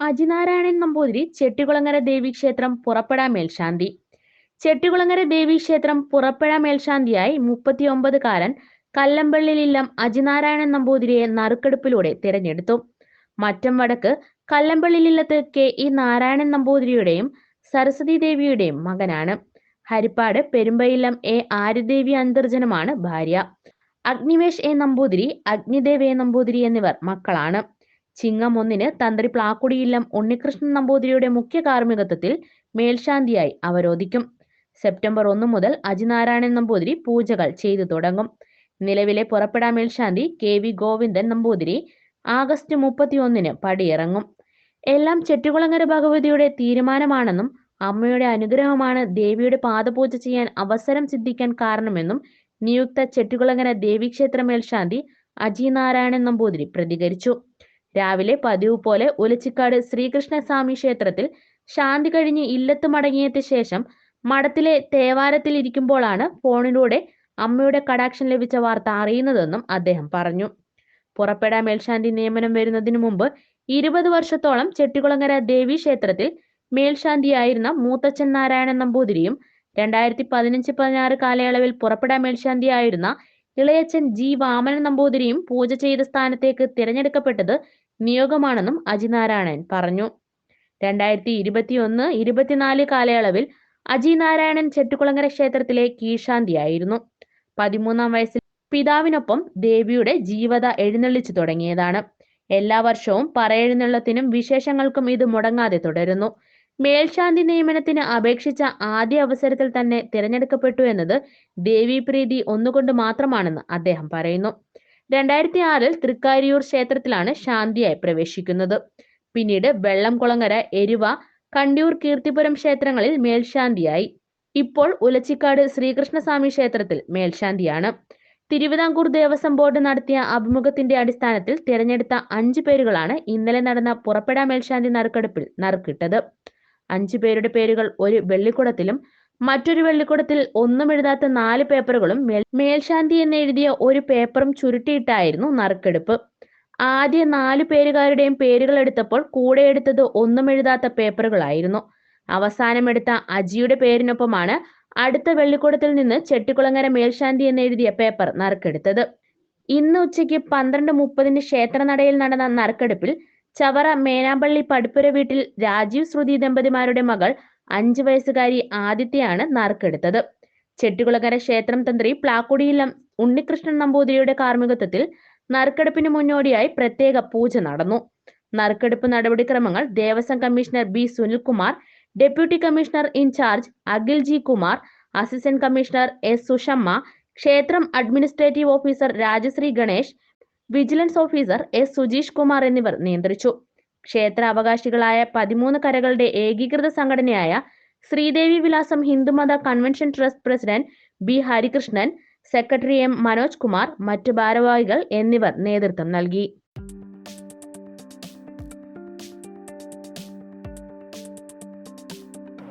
അജിനാരായണൻ നമ്പൂതിരി ചെട്ടികുളങ്ങര ദേവീക്ഷേത്രം പുറപ്പെടാ മേൽശാന്തി. ചെട്ടികുളങ്ങര ദേവീക്ഷേത്രം പുറപ്പെടാ മേൽശാന്തിയായി മുപ്പത്തിയൊമ്പതുകാരൻ കല്ലമ്പള്ളിയിലില്ലം അജിനാരായണൻ നമ്പൂതിരിയെ നറുക്കെടുപ്പിലൂടെ തിരഞ്ഞെടുത്തു. മറ്റം വടക്ക് കല്ലമ്പള്ളിലില്ലത്ത് കെ ഇ നാരായണൻ നമ്പൂതിരിയുടെയും സരസ്വതി ദേവിയുടെയും മകനാണ്. ഹരിപ്പാട് പെരുമ്പയില്ലം എ ആര്യദേവി അന്തർജനമാണ് ഭാര്യ. അഗ്നിവേഷ് എ നമ്പൂതിരി അഗ്നിദേവ് എ നമ്പൂതിരി എന്നിവർ മക്കളാണ്. ചിങ്ങം ഒന്നിന് തന്ത്രി പ്ലാക്കുടിയില്ലം ഉണ്ണികൃഷ്ണൻ നമ്പൂതിരിയുടെ മുഖ്യ കാർമ്മികത്വത്തിൽ മേൽശാന്തിയായി അവരോധിക്കും. സെപ്റ്റംബർ ഒന്ന് മുതൽ അജിനാരായണൻ നമ്പൂതിരി പൂജകൾ ചെയ്തു തുടങ്ങും. നിലവിലെ പുറപ്പെടാ മേൽശാന്തി K V Govindan Namboothiri August മുപ്പത്തിയൊന്നിന് പടിയിറങ്ങും. എല്ലാം ചെട്ടികുളങ്ങര ഭഗവതിയുടെ തീരുമാനമാണെന്നും അമ്മയുടെ അനുഗ്രഹമാണ് ദേവിയുടെ പാദപൂജ ചെയ്യാൻ അവസരം സിദ്ധിക്കാൻ കാരണമെന്നും നിയുക്ത ചെട്ടികുളങ്ങര ദേവീക്ഷേത്ര മേൽശാന്തി അജി നാരായണൻ നമ്പൂതിരി പ്രതികരിച്ചു. രാവിലെ പതിവ് പോലെ ഒലിച്ചിക്കാട് ശ്രീകൃഷ്ണസ്വാമി ക്ഷേത്രത്തിൽ ശാന്തി കഴിഞ്ഞ് ഇല്ലത്ത് മടങ്ങിയെത്തിയ ശേഷം മഠത്തിലെ തേവാരത്തിൽ ഇരിക്കുമ്പോഴാണ് ഫോണിലൂടെ അമ്മയുടെ കടാക്ഷൻ ലഭിച്ച വാർത്ത അറിയുന്നതെന്നും അദ്ദേഹം പറഞ്ഞു. പുറപ്പെടാൻ മേൽശാന്തി നിയമനം വരുന്നതിനു മുമ്പ് ഇരുപത് വർഷത്തോളം ചെട്ടികുളങ്ങര ദേവി ക്ഷേത്രത്തിൽ മേൽശാന്തിയായിരുന്ന മൂത്തച്ഛൻ നാരായണൻ നമ്പൂതിരിയും രണ്ടായിരത്തി പതിനഞ്ച് പതിനാറ് കാലയളവിൽ പുറപ്പെടാൻ മേൽശാന്തിയായിരുന്ന ഇളയച്ചൻ ജി വാമനൻ നമ്പൂതിരിയും പൂജ ചെയ്ത സ്ഥാനത്തേക്ക് തിരഞ്ഞെടുക്കപ്പെട്ടത് നിയോഗമാണെന്നും അജിനാരായണൻ പറഞ്ഞു. രണ്ടായിരത്തി ഇരുപത്തിയൊന്ന് ഇരുപത്തിനാല് കാലയളവിൽ അജി നാരായണൻ ചെട്ടുകുളങ്ങര ക്ഷേത്രത്തിലെ കീഴ്ശാന്തിയായിരുന്നു. പതിമൂന്നാം വയസ്സിൽ പിതാവിനൊപ്പം ദേവിയുടെ ജീവത എഴുന്നള്ളിച്ചു തുടങ്ങിയതാണ്. എല്ലാ വർഷവും പറയെഴുന്നള്ളത്തിനും വിശേഷങ്ങൾക്കും ഇത് മുടങ്ങാതെ തുടരുന്നു. മേൽശാന്തി നിയമനത്തിന് അപേക്ഷിച്ച ആദ്യ അവസരത്തിൽ തന്നെ തിരഞ്ഞെടുക്കപ്പെട്ടു എന്നത് ദേവീപ്രീതി ഒന്നുകൊണ്ട് മാത്രമാണെന്ന് അദ്ദേഹം പറയുന്നു. രണ്ടായിരത്തി ആറിൽ തൃക്കാരിയൂർ ക്ഷേത്രത്തിലാണ് ശാന്തിയായി പ്രവേശിക്കുന്നത്. പിന്നീട് വെള്ളംകുളങ്ങര എരുവ കണ്ടിയൂർ കീർത്തിപുരം ക്ഷേത്രങ്ങളിൽ മേൽശാന്തിയായി. ഇപ്പോൾ ഉലച്ചിക്കാട് ശ്രീകൃഷ്ണസ്വാമി ക്ഷേത്രത്തിൽ മേൽശാന്തിയാണ്. തിരുവിതാംകൂർ ദേവസ്വം ബോർഡ് നടത്തിയ അഭിമുഖത്തിന്റെ അടിസ്ഥാനത്തിൽ തിരഞ്ഞെടുത്ത അഞ്ചു പേരുകളാണ് ഇന്നലെ നടന്ന പുറപ്പെടാ മേൽശാന്തി നറുക്കെടുപ്പിൽ നറുക്കിട്ടത്. അഞ്ചു പേരുടെ പേരുകൾ ഒരു വെള്ളിക്കുടത്തിലും മറ്റൊരു വെള്ളിക്കുടത്തിൽ ഒന്നും എഴുതാത്ത നാല് പേപ്പറുകളും മേൽ മേൽശാന്തി എന്നെഴുതിയ ഒരു പേപ്പറും ചുരുട്ടിയിട്ടായിരുന്നു നറുക്കെടുപ്പ്. ആദ്യ നാല് പേരുകാരുടെയും പേരുകൾ എടുത്തപ്പോൾ കൂടെ എടുത്തത് ഒന്നും എഴുതാത്ത പേപ്പറുകളായിരുന്നു. അവസാനം എടുത്ത അജിയുടെ പേരിനൊപ്പമാണ് അടുത്ത വെള്ളിക്കുടത്തിൽ നിന്ന് ചെട്ടിക്കുളങ്ങര മേൽശാന്തി എന്നെഴുതിയ പേപ്പർ നറുക്കെടുത്തത്. ഇന്ന് ഉച്ചയ്ക്ക് പന്ത്രണ്ട് മുപ്പതിന് ക്ഷേത്രനടയിൽ നടന്ന നറുക്കെടുപ്പിൽ ചവറ മേനാമ്പള്ളി പടുപ്പുര വീട്ടിൽ രാജീവ് ശ്രുതി ദമ്പതിമാരുടെ മകൾ അഞ്ചു വയസ്സുകാരി ആദിത്യയാണ് നറുക്കെടുത്തത് ചെട്ടികുളങ്ങര ക്ഷേത്രം തന്ത്രി പ്ലാക്കുടിയിലം ഉണ്ണികൃഷ്ണൻ നമ്പൂതിരിയുടെ കാർമ്മികത്വത്തിൽ നറുക്കെടുപ്പിന് മുന്നോടിയായി പ്രത്യേക പൂജ നടന്നു. നറുക്കെടുപ്പ് നടപടിക്രമങ്ങൾ Devaswom commissioner B Sunilkumar deputy commissioner in charge Akhil G Kumar assistant commissioner S Sushama ക്ഷേത്രം administrative officer Rajashree Ganesh vigilance officer S Sujeesh Kumar എന്നിവർ നിയന്ത്രിച്ചു. ക്ഷേത്ര അവകാശികളായ പതിമൂന്ന് കരകളുടെ ഏകീകൃത സംഘടനയായ Sreedevi Vilasam Hindumatha convention trust president B Harikrishnan secretary M Manoj Kumar മറ്റ് ഭാരവാഹികൾ എന്നിവർ നേതൃത്വം നൽകി.